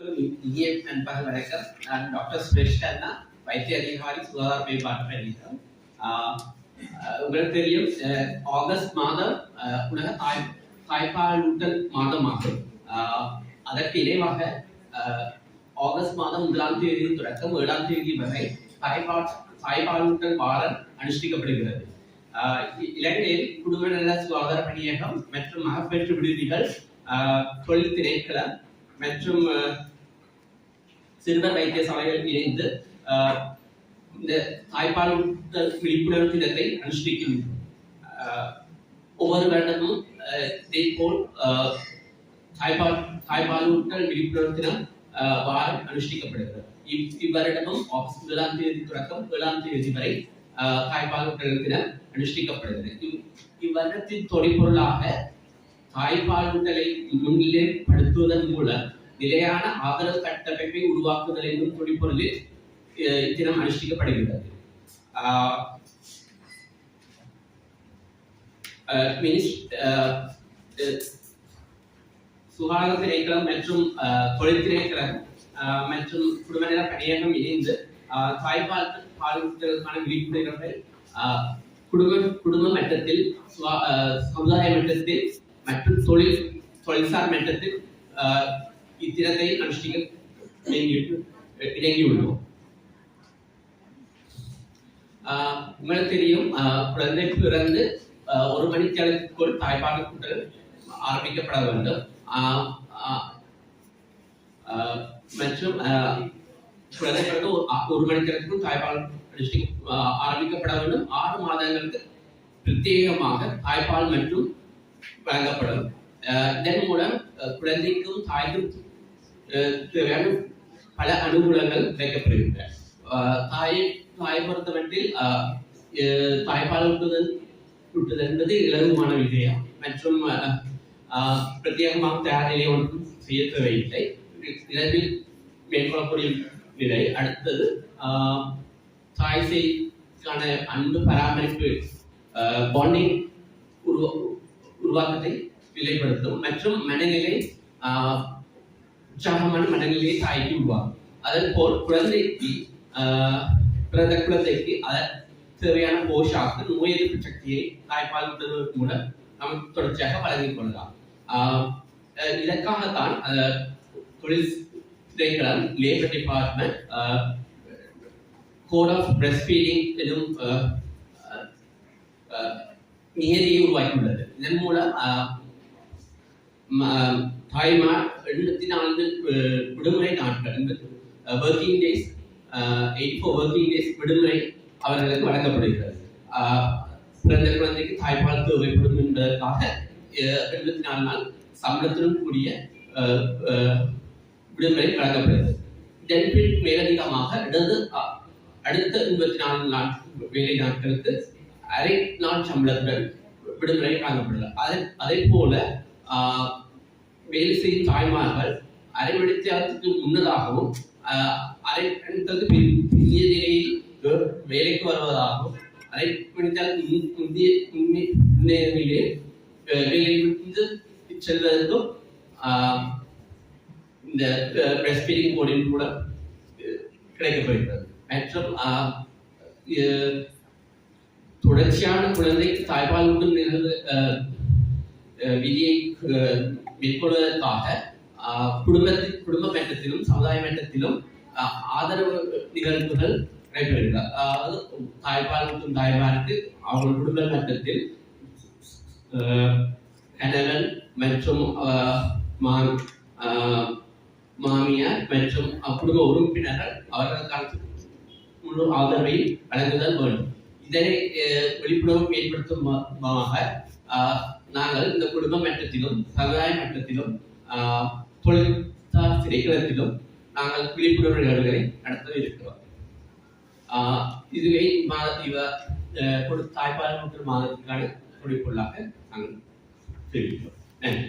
இனிய வைத்திய அதிகாரி சுகாதார மேம்பாட்டு உங்களுக்கு தெரியும் அஹ் ஆகஸ்ட் மாதம் உலக தாய் தாய்ப்பாலூட்டல் மாதமாகும் அதற்கு இணைவாக ஆகஸ்ட் மாதம் முதலாம் தேதி தொடக்கம் ஏழாம் தேதி வரை தாய்ப்பால் தாய்ப்பாலூட்டல் வாரம் அனுஷ்டிக்கப்படுகிறது ஆஹ் இலங்கையில் குடும்ப நல சுகாதார பணியகம் மற்றும் மகப்பேற்று விடுதிகள் ஆஹ் தொழில் திணைக்களம் மற்றும் ஆஹ், சிறுவர் வைத்தியசாலைகள் இணைந்து இந்த தாய்ப்பால் விழிப்புணர்வு தினத்தை அனுஷ்டிக்கும் ஒவ்வொரு வருடமும் இதே போல் தாய்ப்பால் தாய்ப்பாலூட்டல் விழிப்புணர்வு தினம் வாரம் அனுஷ்டிக்கப்படுகிறது. இவ் இவ்வருடமும் ஆகஸ்ட் முதலாம் தேதி தொடக்கம் ஏழாம் தேதி வரை தாய்ப்பாலூட்டல் தினம் அனுஷ்டிக்கப்படுகிறது. இவ் இவ்வருடத்தின் தொழிற்பொருளாக தாய்ப்பாலூட்டலை முன்னிலைப்படுத்துவதன் மூலம் நிலையான ஆதரவு கட்டமைப்பை உருவாக்குதல் என்னும் தொழிற்பொருளில் இத்தினம் அனுஷ்டிக்கப்படுகின்றது. சுகாதார திணைக்களம் மற்றும் தொழில் திணைக்களம் அஹ், மற்றும் குடும்பநல பணியகம் இணைந்து தாய்ப்பால் பாலூட்டலுக்கான விழிப்புணர்வுகள் குடும்ப குடும்ப மட்டத்தில் சமுதாய மட்டத்தில் மற்றும் தொழில் தொழில்சார் மட்டத்தில் அஹ், இத்தினத்தை அனுஷ்டிக்க இணங்கி- இணங்கியுள்ளோம் ஆஹ் உங்களுக்கு தெரியும் ஆஹ் குழந்தை பிறந்து ஆஹ் ஒரு மணித்தேளத்துக்குள் தாய்ப்பால் கூட்டல் ஆரம்பிக்கப்பட வேண்டும் ஆஹ் ஆஹ் ஆஹ் மற்றும் ஆஹ் குழந்தை பிறந்து ஒரு ஆ- ஒரு மணித்தேளத்துக்குள் தாய்ப்பால் அனுஷ்டி- ஆஹ் ஆரம்பிக்கப்பட வேண்டும் ஆறு மாதங்களுக்கு பிரத்யேகமாக தாய்ப்பால் மற்றும் வழங்கப்படும் ஆஹ் இதன் மூலம் குழந்தைக்கும் தாய்க்கும் தேவையான பல அனுகூலங்கள் கிடைக்கப்படுகின்றன. ஆஹ் தாயை தாயை பொறுத்தமட்டில் தாய்ப்பால் ஊட்டுதல் ஊட்டுதல் என்பது இலகுமான விஷயம் மற்றும் ஆஹ் பிரத்யேகமாக தயார் நிலை ஒன்றும் செய்ய தேவையில்லை. இரவில் மேற்கொள்ளக்கூடிய நிலை அடுத்தது ஆஹ் தாய் சேய்க்கான அன்பு பராமரிப்பு பாண்டிங் உருவா உருவாக்கத்தை நிலைப்படுத்தும் மற்றும் மனநிலை உற்சாகமான மனநிலையை தாய்க்கு உருவாகும் அதன் போல் குழந்தைக்கு பிறந்த குழந்தைக்கு அதன் தேவையான போஷாக்கு நோய் எதிர்ப்பு சக்தியை தாய்ப்பால் ஊட்டுவதன் மூலம் நாம் தொடர்ச்சியாக வழங்கிக் கொள்ளலாம். இதற்காகத்தான் அஹ், தொழில் திணைக்களம் labour department code of breast feeding எனும் நியதியை உருவாக்கியுள்ளது. இதன் மூலம் தாய்மார் எண்பத்தி நான்கு விடுமுறை நாட்கள் working days eight four working days விடுமுறை அவர்களுக்கு வழங்கப்படுகிறது. பிறந்த குழந்தைக்கு தாய்ப்பால் தேவைப்படும் என்பதற்காக எண்பத்தி நாலு நாள் சம்பளத்துடன் கூடிய விடுமுறை வழங்கப்படுகிறது. இதன் மேலதிகமாக இடது அடுத்த இருபத்தி நாலு நாள் வேலை நாட்களுக்கு அரை நாள் சம்பளத்துடன் விடுமுறை வழங்கப்படுகிறது. அதே அதே போல வேலை செய்யும் தாய்மார்கள் அரை மணித்தியாலத்துக்கு முன்னதாகவும் ஆஹ், அரை மணித்தியாலத்துக்கு பின் பிந்திய நிலையில் வேலைக்கு வருவதாகவும் அரை மணித்தியாலத்துக்கு முன் முந்தைய முன்னே- முன்னைய நிலையில் செல்வதற்கும் இந்த பிரஸ்ட் ஃபீடிங் போர்டின் கூட கிடைக்கப்படுகிறது மற்றும் தொடர்ச்சியான குழந்தைக்கு தாய்ப்பால் ஊட்டும் நிகழ்வு விதியை அஹ், மேற்கொள்வதற்காக ஆஹ், குடும்பத்தில் குடும்ப மட்டத்திலும் சமுதாய மட்டத்திலும் ஆஹ், ஆதரவு நிகழ்வுகள் நடைபெறுகிறார் அதாவது தாய்ப்பால் மற்றும் தாய்மாருக்கு அவர்கள் குடும்ப மட்டத்தில் ஆஹ், கணவன் மற்றும் மா- ஆஹ், மாமியார் மற்றும் குடும்ப உறுப்பினர்கள் அவர்களுக்கான முழு ஆதரவை வழங்குதல் வேண்டும். இதனை அஹ், விழிப்புணர்வு ஏற்படுத்தும் விதமாக, ஆஹ், நாங்கள் இந்த குடும்ப மட்டத்திலும் சமுதாய மட்டத்திலும் ஆஹ், தொழில்சார் திணைக்களத்திலும் நாங்கள் விழிப்புணர்வு நிகழ்வுகளை நடத்த இருக்கிறோம். இதுவே மாத இவ தாய்ப்பால் மற்றும் மாதத்திற்கான குறிப்புள்ளாக நாங்கள் தெரிவிக்கிறோம். நன்றி.